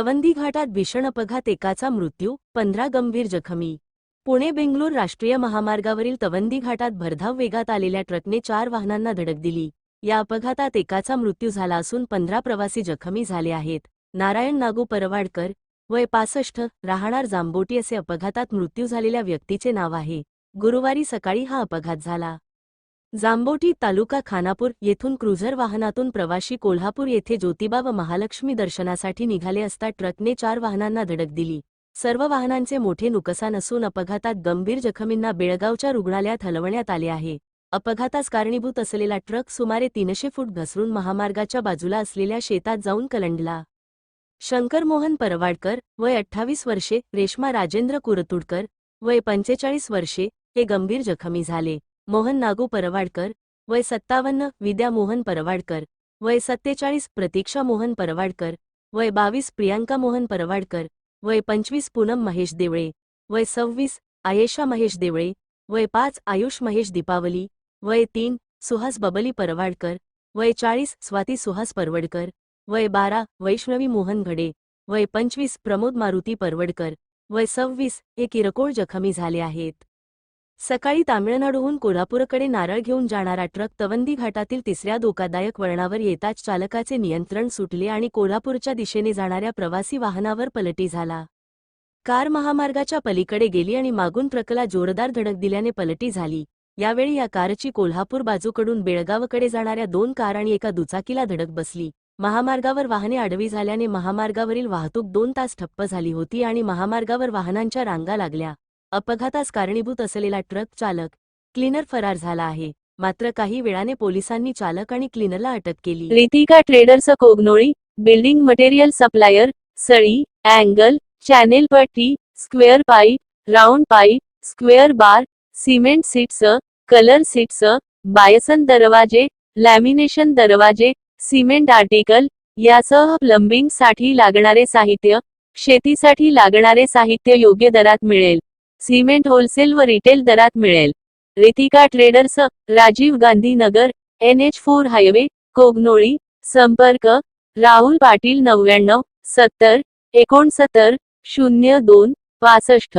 तवंदी घाटात भीषण अपघात एकाचा मृत्यू पंधरा गंभीर जखमी. पुणे बेंगलोर राष्ट्रीय महामार्गावरील तवंदी घाटात भरधाव वेगात आलेल्या ट्रकने चार वाहनांना धडक दिली. या अपघातात एकाचा मृत्यू झाला असून पंधरा प्रवासी जखमी झाले आहेत. नारायण नागू परवाडकर वय पासष्ट राहणार जांबोटी असे अपघातात मृत्यू झालेल्या व्यक्तीचे नाव आहे. गुरुवारी सकाळी हा अपघात झाला. जांबोटी तालुका खानापूर येथून क्रुझर वाहनातून प्रवाशी कोल्हापूर येथे ज्योतिबा व महालक्ष्मी दर्शनासाठी निघाले असता ट्रकने चार वाहनांना धडक दिली. सर्व वाहनांचे मोठे नुकसान असून अपघातात गंभीर जखमींना बेळगावच्या रुग्णालयात हलवण्यात आले आहे. अपघातास कारणीभूत असलेला ट्रक सुमारे तीनशे फूट घसरून महामार्गाच्या बाजूला असलेल्या शेतात जाऊन कलंडला. शंकर मोहन परवाडकर वय अठ्ठावीस वर्षे रेश्मा राजेंद्र कुरतुडकर वय पंचेचाळीस वर्षे हे गंभीर जखमी झाले. मोहन नागू परवाडकर वय सत्तावन्न विद्या मोहन परवाडकर वय सत्तेचाळीस प्रतीक्षा मोहन परवाडकर वय बावीस प्रियांका मोहन परवाडकर वय पंचवीस पूनम महेश देवळे वय सव्वीस आयेशा महेश देवळे वय पाच आयुष महेश दीपावली वय तीन सुहास बबली परवाडकर वय चाळीस स्वाती सुहास परवडकर वय बारा वैष्णवी मोहन घडे वय पंचवीस प्रमोद मारुती परवडकर वय सव्वीस हे किरकोळ जखमी झाले आहेत. सकाळी तामिळनाडूहून कोल्हापूरकडे नारळ घेऊन जाणारा ट्रक तवंदी घाटातील तिसऱ्या धोकादायक वळणावर येताच चालकाचे नियंत्रण सुटले आणि कोल्हापूरच्या दिशेने जाणाऱ्या प्रवासी वाहनावर पलटी झाला. कार महामार्गाच्या पलीकडे गेली आणि मागून ट्रकला जोरदार धडक दिल्याने पलटी झाली. यावेळी या कारची कोल्हापूर बाजूकडून बेळगावकडे जाणाऱ्या दोन कार आणि एका दुचाकीला धडक बसली. महामार्गावर वाहने आडवी झाल्याने महामार्गावरील वाहतूक दोन तास ठप्प झाली होती आणि महामार्गावर वाहनांच्या रांगा लागल्या. अपघातास कारणीभूत असलेला ट्रक चालक क्लीनर फरार झाला आहे. मात्र काही वेळाने पोलिसांनी चालक आणि क्लीनरला अटक केली. Ritika traders Kognoli building material supplier सळी angle channel पट्टी square pipe round pipe square bar cement sheets colour sheets bison दरवाजे लॅमिनेशन दरवाजे सिमेंट आर्टिकल यासह प्लंबिंगसाठी लागणारे साहित्य शेतीसाठी लागणारे साहित्य योग्य दरात मिळेल. सिमेंट होलसेल व रिटेल दरात मिळेल. Ritika traders Rajiv Gandhi Nagar N H four highway Kognoli संपर्क राहुल पाटील नव्याण्णव सत्तर एकोणसत्तर शून्य दोन पासष्ट.